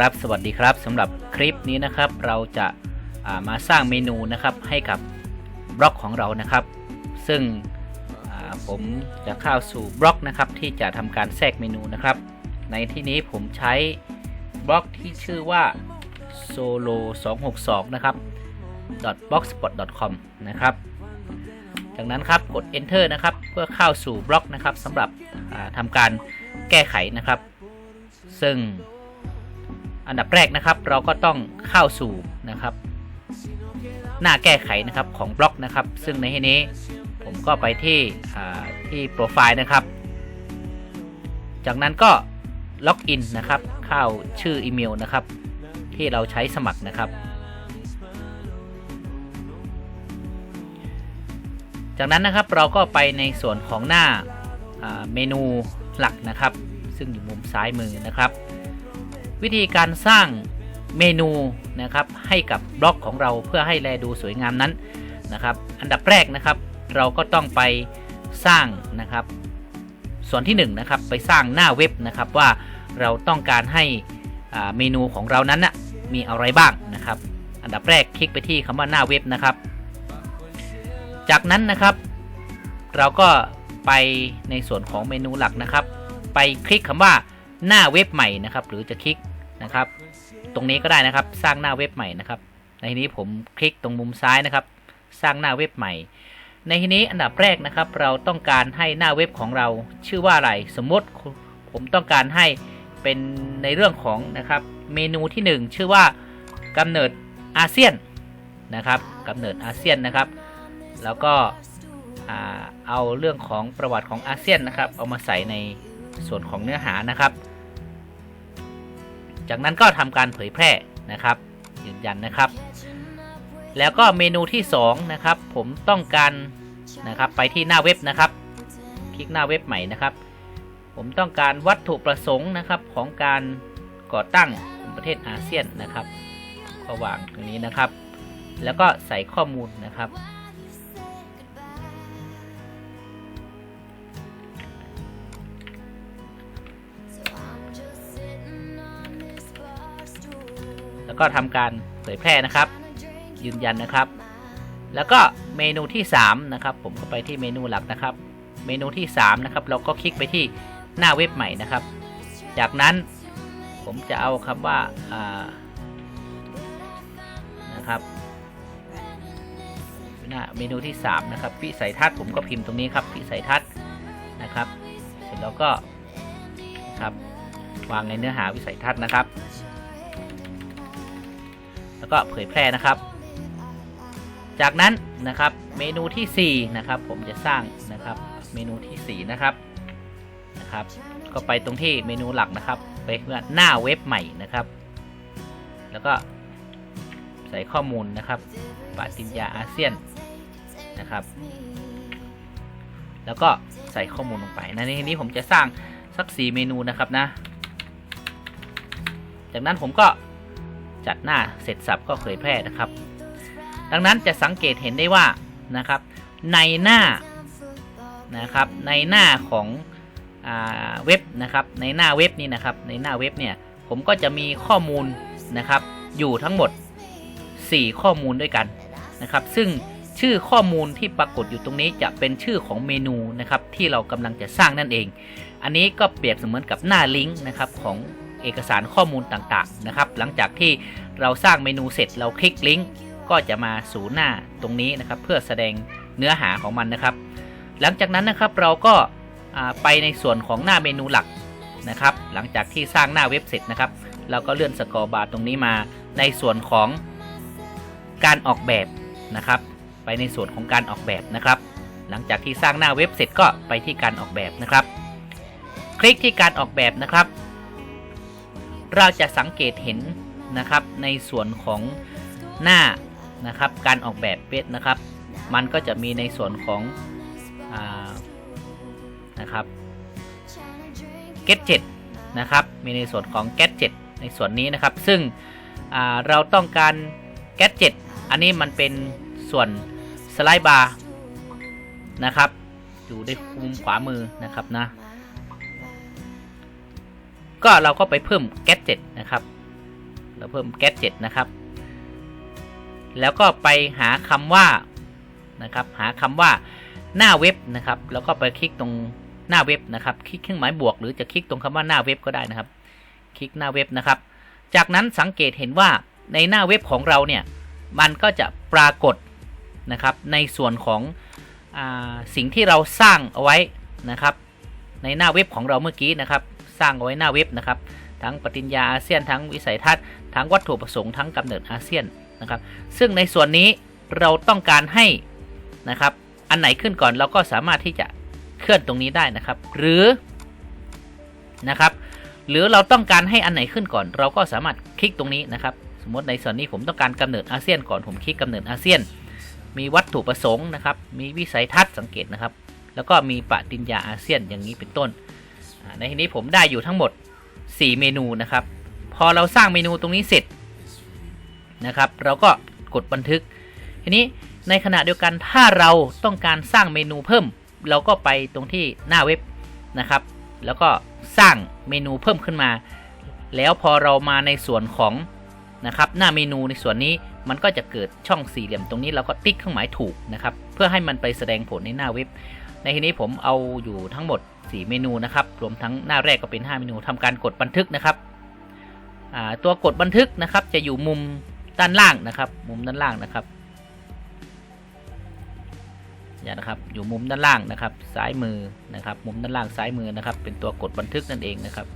ครับ สวัสดีครับสำหรับคลิปนี้นะครับ เราจะามาสร้างเมนูนะครับให้กับบล็อกของเรานะครับ ซึ่งผมจะเข้าสู่บล็อกนะครับ ที่จะทำการแทรกเมนูนะครับ ในที่นี้ผมใช้บล็อกที่ชื่อว่า solo 262 นะครับ .blogspot.com นะครับจากนั้นครับกด enter นะครับเพื่อเข้าสู่บล็อกนะครับสำหรับทำการแก้ไขนะครับ ซึ่ง อันดับแรกนะครับ เราก็ต้องเข้าสู่นะครับ หน้าแก้ไขนะครับของบล็อกนะครับ ซึ่งในที่นี้ผมก็ไปที่อ่าที่โปรไฟล์นะครับ จากนั้นก็ล็อกอินนะครับ เข้าชื่ออีเมลนะครับ ที่เราใช้สมัครนะครับ จากนั้นนะครับเราก็ไปในส่วนของหน้าอ่าเมนูหลักนะครับ ซึ่งอยู่มุมซ้ายมือนะครับ วิธีการสร้างเมนูนะครับให้กับบล็อกของเราเพื่อให้แลดูสวยงามนั้นนะครับอันดับแรกนะครับ เราก็ต้องไปสร้างนะครับ ส่วนที่1นงนะครับไปสร้างหน้าเว็บนะครับว่าเราต้องการให้อ่าเมนูของเรานั้นนะมีอะไรบ้างนะครับ อันดับแรกคลิกไปที่คำว่าหน้าเว็บนะครับ จากนั้นนะครับเราก็ไปในส่วนของเมนูหลักนะครับ ไปคลิกคำว่าหน้าเว็บใหม่นะครับ หรือจะคลิก นะครับ ตรงนี้ก็ได้นะครับสร้างหน้าเว็บใหม่นะครับ ในที่นี้ผมคลิกตรงมุมซ้ายนะครับ สร้างหน้าเว็บใหม่ ในที่นี้อันดับแรกนะครับ เราต้องการให้หน้าเว็บของเราชื่อว่าอะไร สมมติผมต้องการให้เป็นในเรื่องของนะครับเมนูที่ 1 ชื่อว่ากำเนิดอาเซียนนะครับกำเนิดอาเซียนนะครับ แล้วก็เอาเรื่องของประวัติของอาเซียนนะครับ เอามาใส่ในส่วนของเนื้อหานะครับ จากนั้นก็ทำการเผยแพร่นะครับยืนยันนะครับ แล้วก็เมนูที่2นะครับผมต้องการนะครับไปที่หน้าเว็บนะครับ คลิกหน้าเว็บใหม่นะครับ ผมต้องการวัตถุประสงค์นะครับของการก่อตั้งประเทศอาเซียนนะครับก็วางตรงนี้นะครับ แล้วก็ใส่ข้อมูลนะครับ แล้วก็ทำการเผยแพร่นะครับ ยืนยันนะครับ แล้วก็เมนูที่3นะครับผมก็ไปที่เมนูหลักนะครับ เมนูที่3นะครับเราก็คลิกไปที่หน้าเว็บใหม่นะครับ จากนั้นผมจะเอาคำว่าอ่านะครับหน้าเมนูที่3นะครับวิสัยทัศน์ผมก็พิมพ์ตรงนี้ครับวิสัยทัศน์นะครับ เสร็จแล้วก็ครับวางในเนื้อหาวิสัยทัศน์นะครับ แล้วก็เผยแพร่นะครับ จากนั้นนะครับเมนูที่4นะครับผมจะสร้างนะครับเมนูที่4นะครับนะครับก็ไปตรงที่เมนูหลักนะครับ ไปเพื่อหน้าเว็บใหม่นะครับ แล้วก็ใส่ข้อมูลนะครับปาติญญาอาเซียนนะครับ แล้วก็ใส่ข้อมูลลงไปนะในที่นี้ผมจะสร้างสัก4เมนูนะครับนะ จากนั้นผมก็ จัดหน้าเสร็จสับก็เผยแพร่นะครับ ดังนั้นจะสังเกตเห็นได้ว่านะครับ ในหน้านะครับในหน้าของอาเว็บนะครับในหน้าเว็บนี้นะครับในหน้าเว็บเนี่ยผมก็จะมีข้อมูลนะครับอยู่ทั้งหมด 4 ข้อมูลด้วยกันนะครับ ซึ่งชื่อข้อมูลที่ปรากฏอยู่ตรงนี้จะเป็นชื่อของเมนูนะครับที่เรากำลังจะสร้างนั่นเอง อันนี้ก็เปรียบเสมือนกับหน้าลิงก์นะครับของ เอกสารข้อมูลต่างๆนะครับ หลังจากที่เราสร้างเมนูเสร็จเราคลิกลิงก์ก็จะมาสู่หน้าตรงนี้นะครับ เพื่อแสดงเนื้อหาของมันนะครับ หลังจากนั้นนะครับเราก็ไปในส่วนของหน้าเมนูหลักนะครับ หลังจากที่สร้างหน้าเว็บเสร็จนะครับ เราก็เลื่อนสกอร์บาร์ตรงนี้มาในส่วนของการออกแบบนะครับ ไปในส่วนของการออกแบบนะครับ หลังจากที่สร้างหน้าเว็บเสร็จก็ไปที่การออกแบบนะครับ คลิกที่การออกแบบนะครับ เราจะสังเกตเห็นนะครับในส่วนของหน้านะครับ การออกแบบเว็บนะครับ มันก็จะมีในส่วนของอานะครับ Get 7นะครับมีในส่วนของ Get 7ในส่วนนี้นะครับ ซึ่งเราต้องการ Get 7อันนี้มันเป็นส่วนสไลด์บาร์นะครับ อยู่ในมุมขวามือนะครับนะ ก็เราก็ไปเพิ่ม Get 7นะครับ เราเพิ่ม get 7นะครับ แล้วก็ไปหาคำว่านะครับ หาคำว่าหน้าเว็บนะครับ แล้วก็ไปคลิกตรงหน้าเว็บนะครับ คลิกเครื่องหมายบวก หรือจะคลิกตรงคำว่าหน้าเว็บก็ได้นะครับ คลิกหน้าเว็บนะครับ จากนั้นสังเกตเห็นว่าในหน้าเว็บของเราเนี่ย มันก็จะปรากฏนะครับ ในส่วนของอสิ่งที่เราสร้างเอาไว้นะครับ ในหน้าเว็บของเราเมื่อกี้นะครับ ร้างเอาไว้หน้าเว็บนะครับ ทั้งปฏิญญาอาเซียนทั้งวิสัยทัศน์ทั้งวัตถุประสงค์ทั้งกำเนิดอาเซียนนะครับ ซึ่งในส่วนนี้เราต้องการให้นะครับ อันไหนขึ้นก่อนเราก็สามารถที่จะเคลื่อนตรงนี้ได้นะครับ หรือนะครับ หรือเราต้องการให้อันไหนขึ้นก่อน เราก็สามารถคลิกตรงนี้นะครับ สมมติในส่วนนี้ผมต้องการกำเนิดอาเซียนก่อนผมคลิกกำเนิดอาเซียน มีวัตถุประสงค์นะครับ มีวิสัยทัศน์สังเกตนะครับ แล้วก็มีปฏิญญาอาเซียนอย่างนี้เป็นต้น ในที่นี้ผมได้อยู่ทั้งหมด 4 เมนูนะครับ พอเราสร้างเมนูตรงนี้เสร็จนะครับ เราก็กดบันทึก ทีนี้ในขณะเดียวกันถ้าเราต้องการสร้างเมนูเพิ่ม เราก็ไปตรงที่หน้าเว็บนะครับ แล้วก็สร้างเมนูเพิ่มขึ้นมา แล้วพอเรามาในส่วนของนะครับ หน้าเมนูในส่วนนี้มันก็จะเกิดช่องสี่เหลี่ยมตรงนี้เราก็ติ๊กเครื่องหมายถูกนะครับ เพื่อให้มันไปแสดงผลในหน้าเว็บ ในที่นี้ผมเอาอยู่ทั้งหมด 4 เมนูนะครับ รวมทั้งหน้าแรกก็เป็น 5 เมนูทำการกดบันทึกนะครับตัวกดบันทึกนะครับ จะอยู่มุมด้านล่างนะครับ มุมด้านล่างนะครับอย่านะครับ อยู่มุมด้านล่างนะครับ ซ้ายมือนะครับ มุมด้านล่างซ้ายมือนะครับ เป็นตัวกดบันทึกนั่นเองนะครับ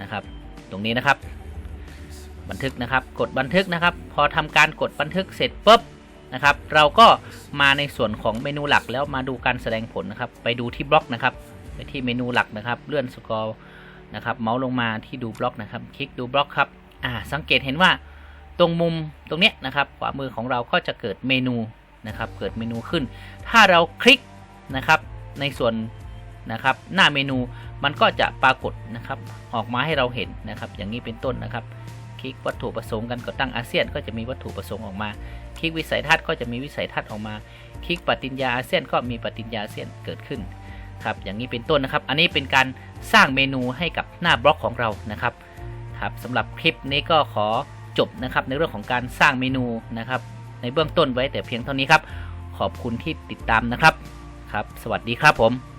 นะครับ ตรงนี้นะครับ บันทึกนะครับ กดบันทึกนะครับ พอทำการกดบันทึกเสร็จปุ๊บนะครับ เราก็มาในส่วนของเมนูหลักแล้วมาดูการแสดงผลนะครับ ไปดูที่บล็อกนะครับ ไปที่เมนูหลักนะครับ เลื่อนสกอร์นะครับเมาส์ลงมาที่ดูบล็อกนะครับ คลิกดูบล็อกครับอ่าสังเกตเห็นว่าตรงมุมตรงเนี้ยนะครับ ขวามือของเราก็จะเกิดเมนูนะครับ เกิดเมนูขึ้น ถ้าเราคลิกนะครับในส่วนนะครับหน้าเมนูมันก็จะปรากฏนะครับออกมาให้เราเห็นนะครับ อย่างนี้เป็นต้นนะครับ ลิกวัตถุประสงค์กันก่อตั้งอาเซียนก็จะมีวัตถุประสงค์ออกมา คลิกวิสัยทัศน์ก็จะมีวิสัยทัศน์ออกมา คลิกปฏิญญาอาเซียนก็มีปฏิญญาอาเซียนเกิดขึ้นครับอย่างนี้เป็นต้นนะครับ อันนี้เป็นการสร้างเมนูให้กับหน้าบล็อกของเรานะครับครับสำหรับคลิปนี้ก็ขอจบนะครับในเรื่องของการสร้างเมนูนะครับ ในเบื้องต้นไว้แต่เพียงเท่านี้ครับ ขอบคุณที่ติดตามนะครับครับ สวัสดีครับผม